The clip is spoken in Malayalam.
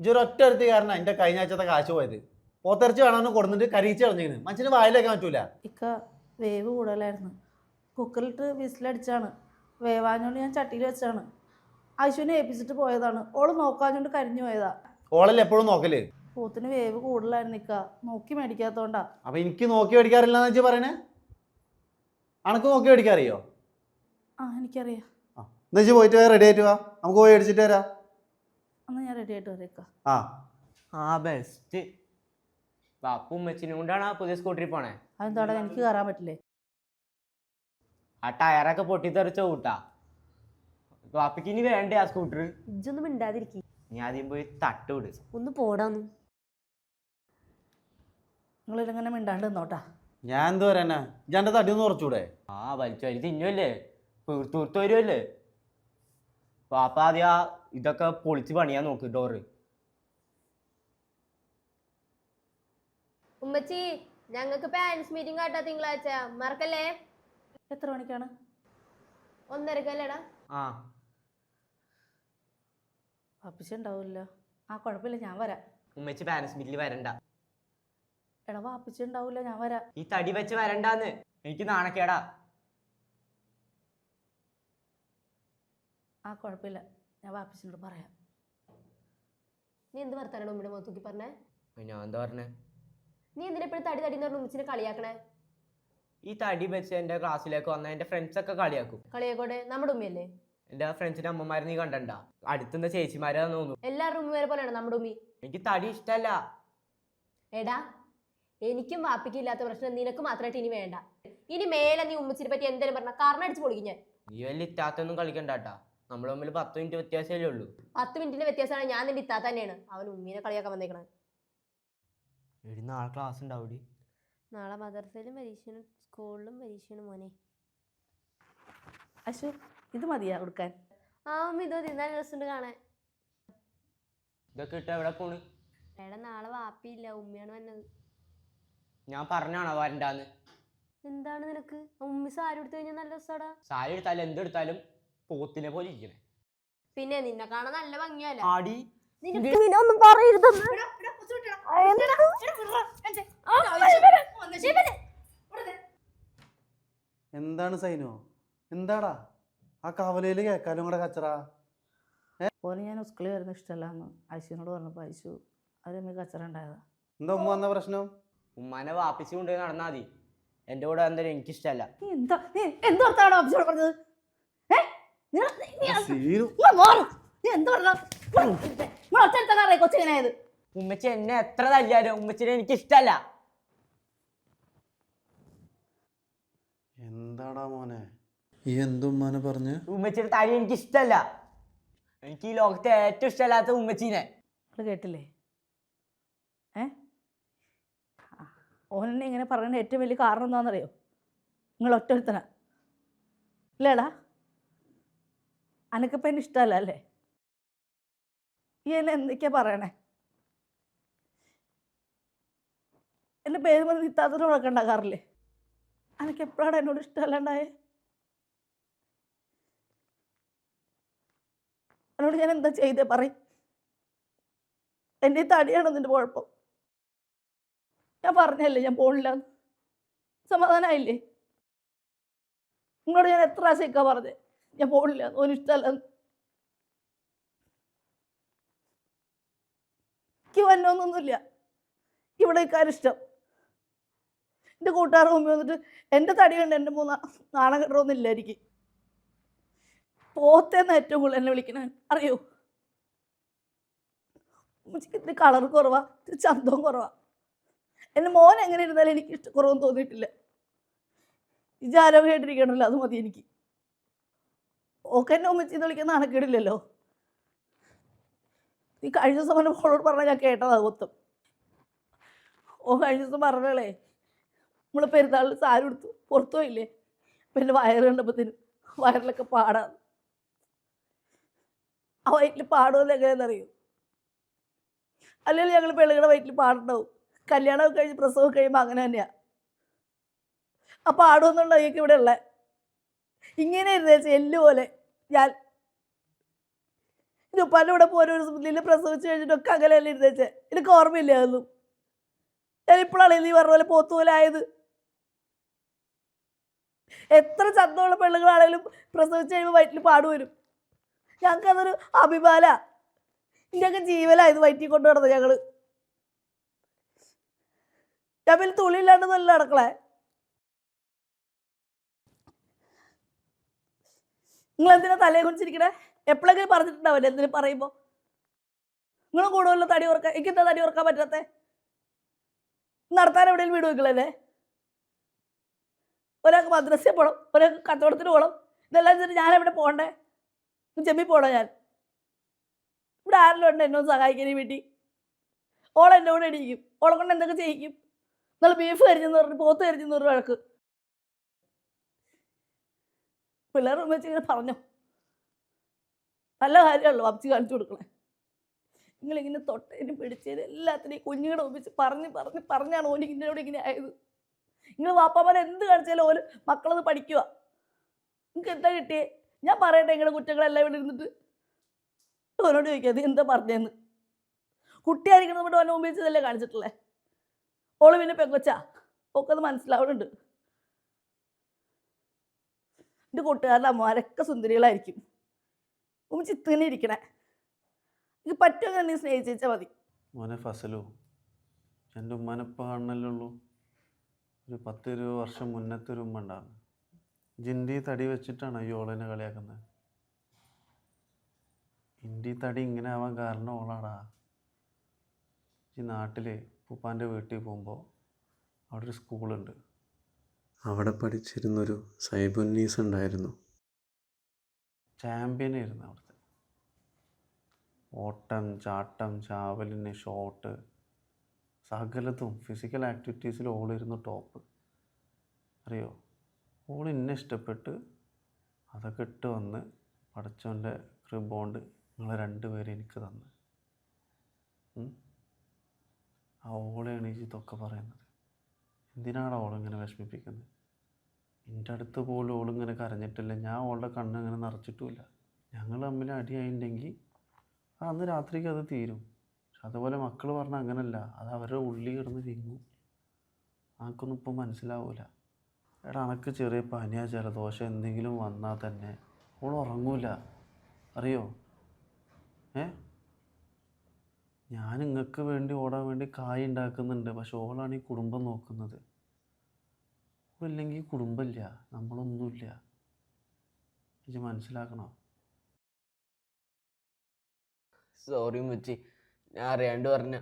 ഇജൊരു ഒറ്റ അടുത്ത് കാരണം എന്റെ കഴിഞ്ഞ ആഴ്ചത്തെ കാശ് പോയത്. പോത്തിറച്ചി വേണമെന്ന് കൊടുത്തിട്ട് കരീച്ച് കളഞ്ഞിരുന്നു മനുഷ്യന് വായിലേക്കാൻ പറ്റൂല. ഇക്ക വേവ് കൂടുതലായിരുന്നു. കുക്കറിലിട്ട് വിസിലടിച്ചാണ്. വേവാഞ്ഞോണ്ട് ഞാൻ ചട്ടിയിൽ വെച്ചാണ്. ഐശുവിനെ ഏൽപ്പിച്ചിട്ട് പോയതാണ്. ഓൾ നോക്കാഞ്ഞോണ്ട് കരിഞ്ഞു പോയതാ. ഓളല്ലേ എപ്പോഴും നോക്കൽ? പോത്തിന് വേവ് കൂടുതലായിരുന്നു ഇക്ക. നോക്കി മേടിക്കാത്തോണ്ടാ. അപ്പൊ എനിക്ക് നോക്കി മേടിക്കാറില്ല എന്ന് വെച്ചാൽ പറയണേ? അണക്ക് നോക്കി മേടിക്കാറിയോ? ആ എനിക്കറിയാം. എന്നുവെച്ചാൽ പോയിട്ട് റെഡി ആയിട്ട് വാ. നമുക്ക് പോയി അടിച്ചിട്ട് വരാം. അന്ന് ഞാൻ റെഡി ആയിട്ട് വരേക്ക ആ ആ ബെസ്റ്റ് പാപ്പു ഉമ്മച്ചിനും കൊണ്ടാണ് ആ പുതിയ സ്കൂട്ടറിൽ പോണേ. അതെന്താടാ എനിക്ക് കയറാൻ പറ്റില്ലേ? ആ ടയറൊക്കെ പൊട്ടിത്തെറിച്ച കൂട്ടാ. ഇനി വേണ്ടേ ആ സ്കൂട്ടർ ഇജ്ജൊന്നും മിണ്ടാതിരിക്കി. നീ ആദ്യം പോയി തട്ടുവിട് ഒന്ന് പോടാന്ന്. നിങ്ങളിങ്ങനെ മിണ്ടാണ്ട് നിന്നോട്ടാ. ഞാൻ എന്താ പറയാനാ ഇജാന്റെ തടി ഒന്ന് ഉറച്ചൂടെ? ആ വലിച്ചു വലിച്ച് തിന്നുമല്ലേ തീർത്ത് വരുമല്ലേ ആദ്യം ആ ഇതൊക്കെ പൊളിച്ച് പണിയാൻ നോക്ക് ഡോറ് ഉമ്മച്ചി ഞങ്ങൾക്ക് പാരന്റ്സ് മീറ്റിംഗ് ആട്ടാ തിങ്കളാഴ്ച. മറക്കല്ലേ? എത്ര മണിക്കാണ്? ഒന്നരക്കല്ലേടാ. ആ. വാപ്പിച്ചുണ്ടാവില്ല ആ കുഴപ്പമില്ല ഞാൻ വരാം. ഉമ്മച്ചി പാരന്റ്സ് മീറ്റിൽ വരണ്ട. എടാ വാപ്പിച്ചുണ്ടാവില്ല ഞാൻ വരാം. ഈ തടി വെച്ച് വരണ്ടാന്ന്. എനിക്ക് നാണക്കേടാ. ആ കുഴപ്പമില്ല ഞാൻ വാപ്പിച്ചിനോട് പറയാം. നീ എന്ത് വർത്താനാണ് ഉമ്മയുടെ മുഖത്തൂക്കി പറഞ്ഞേ? ഞാൻ എന്താ പറഞ്ഞേ? നീ എന്തിനാ ഇപ്പോഴും തടി തടി എന്ന് പറഞ്ഞ ഉമ്മച്ചിനെ കളിയാക്കണേ? ഈ തടി വെച്ച് എന്റെ ക്ലാസ്സിലേക്ക് വന്ന എന്റെ ഫ്രണ്ട്സ് ഒക്കെ കളിയാക്കും. കളിയാക്കോട്ടെ നമ്മുടെ ഉമ്മയല്ലേ? എന്റെ ഫ്രണ്ട്സിന്റെ അമ്മമാരെ നീ കണ്ടണ്ട. അടുത്തുന്ന ചേച്ചിമാരെ തോന്നുന്നു എല്ലാവരുടെ ഉമ്മമാരെ പോലെയാണ് നമ്മുടെ ഉമ്മി. എനിക്ക് തടി ഇഷ്ടല്ല. എടാ എനിക്കും വാപ്പിക്കും ഇല്ലാത്ത പ്രശ്നം നിനക്ക് മാത്രമായിട്ട് ഇനി വേണ്ട. ഇനി മേലെ നീ ഉമ്മച്ചിനെ പറ്റി എന്തെങ്കിലും പറഞ്ഞ കാരണം അടിച്ചു പൊളിക്കും ഞാൻ. നീ വലിയ ഇറ്റാത്തൊന്നും കളിക്കണ്ടാട്ടാ നമ്മൾ തമ്മിൽ പത്ത് മിനിറ്റ് വ്യത്യാസമല്ലേ ഉള്ളൂ. പത്ത് മിനിറ്റിന്റെ വ്യത്യാസമാണ്. ഞാൻ നിന്റെ ഇത്താ തന്നെയാണ്. അവൻ ഉമ്മീനെ കളിയാക്കാൻ വന്നേക്കണത് എടി നാളെ ക്ലാസ് ഉണ്ടാവൂടി. നാളെ മദർസയിലും പരീക്ഷയാണ് സ്കൂളിലും പരീക്ഷയാണ് മോനെ. അശു ഇത് മതിയാ കൊടുക്കാൻ? ആ ഉമ്മ ഇതോ തിന്നാൻ രസമുണ്ട് കാണാൻ. ഇതൊക്കെ ഇട്ട് എവിടെ പോണ്? എടാ നാളെ വാപ്പിയില്ല ഉമ്മയാണ് വന്നത്. ഞാൻ പറഞ്ഞാണോ വരണ്ടാന്ന്? എന്താണ് നിനക്ക്? ഉമ്മി സാരി എടുത്തു കഴിഞ്ഞാൽ നല്ല രസമാടാ സാരി എടുത്താലും എന്തെടുത്താലും പോത്തിനെ പോലെ ഇരിക്കണേ പിന്നെ നിന്നെ കാണാൻ നല്ല ഭംഗിയല്ല ആടി. നിനക്ക് പിന്നെ ഒന്നും പറയരുത്. എന്താണ് സൈനോ? എന്താടാ? ആ കവലയിൽ കേക്കാലും കൂടെ കച്ചറ? ഓന് ഞാൻ സ്കൂളിൽ വരുന്ന ഇഷ്ടമല്ലാന്ന് ഐശുവിനോട് പറഞ്ഞപ്പോൾ ഐശു അവരമ്മ കച്ചറ ഉണ്ടായതാ എന്താ ഉമ്മ വന്ന പ്രശ്നം? ഉമ്മാനെ വാപ്പിച്ചു കൊണ്ടുപോയി നടന്നാ മതി. എന്റെ കൂടെ എന്തായാലും എനിക്കിഷ്ടമല്ല. നീ എന്താ ഓഫീസോട് പറഞ്ഞത്? കൊച്ചിങ്ങനായത് ഉമ്മച്ചി എന്നെ എത്ര തല്ലിയാലും ഉമ്മച്ചിനെ എനിക്ക് ഇഷ്ടല്ല എന്താടാ മോനെ? ഈ എന്തുമ്മാനെ പറഞ്ഞ്? ഉമ്മച്ചിയുടെ തടി ഇഷ്ടല്ല എനിക്ക് ഈ ലോകത്തെ ഏറ്റവും ഇഷ്ടമല്ലാത്ത ഉമ്മച്ചീനെ. കേട്ടില്ലേ? ഏ? ആ, ഓനെന്നെ ഇങ്ങനെ പറയുന്ന ഏറ്റവും വലിയ കാരണം എന്താണെന്നറിയോ? നിങ്ങൾ ഒറ്റ ഒരുത്തനാ. ഇല്ലേടാ. അനക്കിപ്പം എന്നെ ഇഷ്ടമല്ല അല്ലേ? ഈ എന്നെ എന്തൊക്കെയാ പറയണേ? എന്റെ പേര് പറഞ്ഞ് ഇത്താത്തനോടൊക്കെ ഉണ്ടാക്കാറില്ലേ അനക്ക് എപ്പോഴാണ് എന്നോട് ഇഷ്ടമല്ലാണ്ടായേ? എന്നോട് ഞാൻ എന്താ ചെയ്തേ പറയും. എന്റെ തടിയാണോ നിന്റെ കുഴപ്പം. ഞാൻ പറഞ്ഞല്ലേ ഞാൻ പോണില്ല. സമാധാനമായില്ലേ നിങ്ങളോട് ഞാൻ എത്ര ആശയക്കാ പറഞ്ഞേ? ഞാൻ പോണില്ല ഓന് ഇഷ്ടമല്ല എനിക്ക് വന്നൊന്നൊന്നുമില്ല ഇവിടെ ഇക്കാര്യം ഇഷ്ടം. എന്റെ കൂട്ടുകാർ മുമ്പ് വന്നിട്ട് എന്റെ തടി കണ്ട് എന്റെ മൂന്ന് നാണം കെട്ടണമെന്നില്ല എനിക്ക്. പോത്തേന്ന് ഏറ്റവും കൂടുതൽ എന്നെ വിളിക്കണ അറിയോ? ഇത്തിരി കളർ കുറവാ ഇത്തിരി ചന്തവും കുറവാ. എന്റെ മോൻ എങ്ങനെ ഇരുന്നാലും എനിക്ക് ഇഷ്ടക്കുറവൊന്നും തോന്നിയിട്ടില്ല. ഇജ് ആരോഗ്യമായിട്ടിരിക്കണമല്ലോ അത് മതി എനിക്ക്. ഓക്കെ എന്നെ ഉമ്മച്ചിന്ന് വിളിക്കുന്ന അണക്കിടില്ലല്ലോ നീ കഴിഞ്ഞ ദിവസം എന്റെ മോളോട് പറഞ്ഞാൽ ഞാൻ കേട്ടതാ മൊത്തം. ഓ കഴിഞ്ഞ ദിവസം പറഞ്ഞേ നമ്മൾ പെരുന്നാളിൽ സാരി കൊടുത്തു പുറത്തു പോയില്ലേ? അപ്പം എന്റെ വയറ് കണ്ടപ്പോഴത്തേനും വയറിലൊക്കെ പാടാ ആ വയറ്റിൽ പാടുമെന്ന് എങ്ങനെയാണെന്നറിയോ അല്ലെങ്കിൽ ഞങ്ങൾ പെണ്ണുങ്ങളുടെ വയറ്റിൽ പാടുണ്ടാവും. കല്യാണമൊക്കെ കഴിഞ്ഞ് പ്രസവം കഴിയുമ്പോൾ അങ്ങനെ തന്നെയാണ് ആ പാടുമെന്നുണ്ടോ എനിക്ക് ഇവിടെ ഉള്ളത് ഇങ്ങനെ ഇരുന്നേച്ച് എല്ല് പോലെ ഞാൻ ഉപ്പാന്റെ കൂടെ ഒരു സ്മൃതിയിൽ പ്രസവിച്ച് കഴിഞ്ഞിട്ടൊക്കെ അങ്ങനെയല്ലേ ഇരുന്നേച്ചേ എനിക്ക് ഓർമ്മയില്ല അതൊന്നും. ഞാൻ ഇപ്പോഴാണ് നീ പറഞ്ഞ പോലെ പോത്തുപോലായത് എത്ര ചന്തമുള്ള പെണ്ണുങ്ങളാണെങ്കിലും പ്രസവിച്ച് കഴിയുമ്പോൾ വയറ്റിൽ പാടുവരും ഞങ്ങൾക്ക് അതൊരു അഭിമാന. ഞങ്ങൾക്ക് ജീവനായത് വയറ്റിൽ കൊണ്ടു നടന്നത് ഞങ്ങൾ. ഞാൻ പിന്നെ തുള്ളിയില്ലാണ്ട് നല്ല നടക്കളേ നിങ്ങൾ എന്തിനാ തലയെ കുറിച്ചിരിക്കണേ എപ്പോഴെങ്കിലും പറഞ്ഞിട്ടുണ്ടാവില്ലേ എന്തിനു പറയുമ്പോൾ നിങ്ങൾ കൂടുതലും തടി ഓർക്കാൻ എനിക്ക് എന്താ തടി ഓർക്കാൻ പറ്റാത്തേ? നടത്താൻ എവിടെയും വീട് വെക്കലല്ലേ ഒരാൾക്ക് മദ്രസയിൽ പോകണം ഒരാൾക്ക് കച്ചവടത്തിന് പോകണം ഇതെല്ലാം വെച്ചിട്ട് ഞാൻ എവിടെ പോകണ്ടേ ചെമ്മി പോണോ ഞാൻ? ഇവിടെ ആരെല്ലാം ഉണ്ട് എന്നോട് സഹായിക്കാൻ ഈ ഓളെ എന്നോട് കൂടെ ഇടിക്കും ഓളെ കൊണ്ട് എന്തൊക്കെ ചെയ്യിക്കും? നല്ല ബീഫ് കരിഞ്ഞെന്ന് പറഞ്ഞു പോത്ത് കരിഞ്ഞെന്ന് പറഞ്ഞു വഴക്ക്. പിള്ളേർ വെച്ച് ഇങ്ങനെ പറഞ്ഞു? നല്ല കാര്യമല്ലോ അപ്പച്ചി കാണിച്ചു കൊടുക്കണേ. നിങ്ങളിങ്ങനെ തൊട്ടതിന് പിടിച്ചതിന് എല്ലാത്തിനെയും കുഞ്ഞുങ്ങളെ ഒപ്പിച്ച് പറഞ്ഞ് പറഞ്ഞ് പറഞ്ഞാണ് ഓന് ഇന്നോട് ഇങ്ങനെ ആയത്. നിങ്ങൾ വാപ്പാമാരെ എന്ത് കാണിച്ചാലും ഓൽ മക്കളത് പഠിക്കുക നിങ്ങൾക്ക് എന്താ കിട്ടിയേ? ഞാൻ പറയട്ടെ നിങ്ങളുടെ കുറ്റങ്ങളെല്ലാം ഇവിടെ ഇരുന്നിട്ട്. ഓനോട് ചോദിക്കുക അത് എന്താ പറഞ്ഞതെന്ന് കുട്ടിയായിരിക്കണം നമ്മുടെ ഓനെ ഉപയോഗിച്ചതല്ലേ കാണിച്ചിട്ടുള്ളേ? ഓൾ പിന്നെ പെങ്കൊച്ചാ? അത് മനസ്സിലാവുന്നുണ്ട് എന്റെ കൂട്ടുകാരുടെ അമ്മമാരൊക്കെ സുന്ദരികളായിരിക്കും. ഉമ്മ ചിത്തിനെ ഇരിക്കണേ. ഇത് പറ്റുമെങ്കിൽ നീ സ്നേഹിച്ചാൽ മതി. മോനെ ഫസലു എന്റെ ഉമ്മാനെപ്പോൾ കാണണല്ലേ ഉള്ളൂ. ഒരു പത്ത് ഇരുപത് വർഷം മുന്നത്തെ ഒരു ഉമ്മ ഉണ്ടായിരുന്നു. ജിൻഡി തടി വെച്ചിട്ടാണ് ഈ ഓളിനെ കളിയാക്കുന്നത്. ഇൻഡി തടി ഇങ്ങനെ ആവാൻ കാരണം ഓളാടാ. ഈ നാട്ടിൽ ഉപ്പാന്റെ വീട്ടിൽ പോകുമ്പോൾ അവിടെ ഒരു സ്കൂളുണ്ട്. അവിടെ പഠിച്ചിരുന്നൊരു സൈബുന്നീസ് ഉണ്ടായിരുന്നു. ചാമ്പ്യൻ ആയിരുന്നു അവിടുത്തെ. ഓട്ടം ചാട്ടം ചാവലിന് ഷോട്ട് സകലതും ഫിസിക്കൽ ആക്ടിവിറ്റീസിൽ ഓളിരുന്നു ടോപ്പ് അറിയോ? ഓൾ ഇന്നെ ഇഷ്ടപ്പെട്ട് അതൊക്കെ ഇട്ട് വന്ന് പടച്ചോന്റെ ക്രിബോണ്ട് നിങ്ങളെ രണ്ടുപേരും എനിക്ക് തന്ന്? ആ ഓളെയാണ് ഈ ഇതൊക്കെ പറയുന്നത്. എന്തിനാണ് ഓളിങ്ങനെ വിഷമിപ്പിക്കുന്നത് എന്റെ അടുത്ത് പോലും ഓളിങ്ങനെ കരഞ്ഞിട്ടില്ല. ഞാൻ ഓളുടെ കണ്ണ് അങ്ങനെ നിറച്ചിട്ടുമില്ല. ഞങ്ങൾ തമ്മിൽ അടിയായിട്ടുണ്ടെങ്കിൽ അന്ന് രാത്രിക്ക് അത് തീരും. അതുപോലെ മക്കൾ പറഞ്ഞാൽ അങ്ങനല്ല. അത് അവരുടെ ഉള്ളിൽ കിടന്ന് വിങ്ങും. ആർക്കൊന്നും ഇപ്പം മനസ്സിലാവൂല. എടാ അനക്ക് ചെറിയ പനിയാ ജലദോഷം എന്തെങ്കിലും വന്നാൽ തന്നെ ഓൾ ഉറങ്ങൂല. അറിയോ? ഏ? ഞാൻ നിങ്ങൾക്ക് വേണ്ടി ഓടാൻ വേണ്ടി കായ് ഉണ്ടാക്കുന്നുണ്ട് പക്ഷെ ഓളാണ് ഈ കുടുംബം നോക്കുന്നത്. ഇല്ലെങ്കിൽ കുടുംബമില്ല നമ്മളൊന്നുമില്ല ഇത് മനസ്സിലാക്കണം? സോറി മുച്ചി ഞാൻ അറിയാണ്ട് പറഞ്ഞ.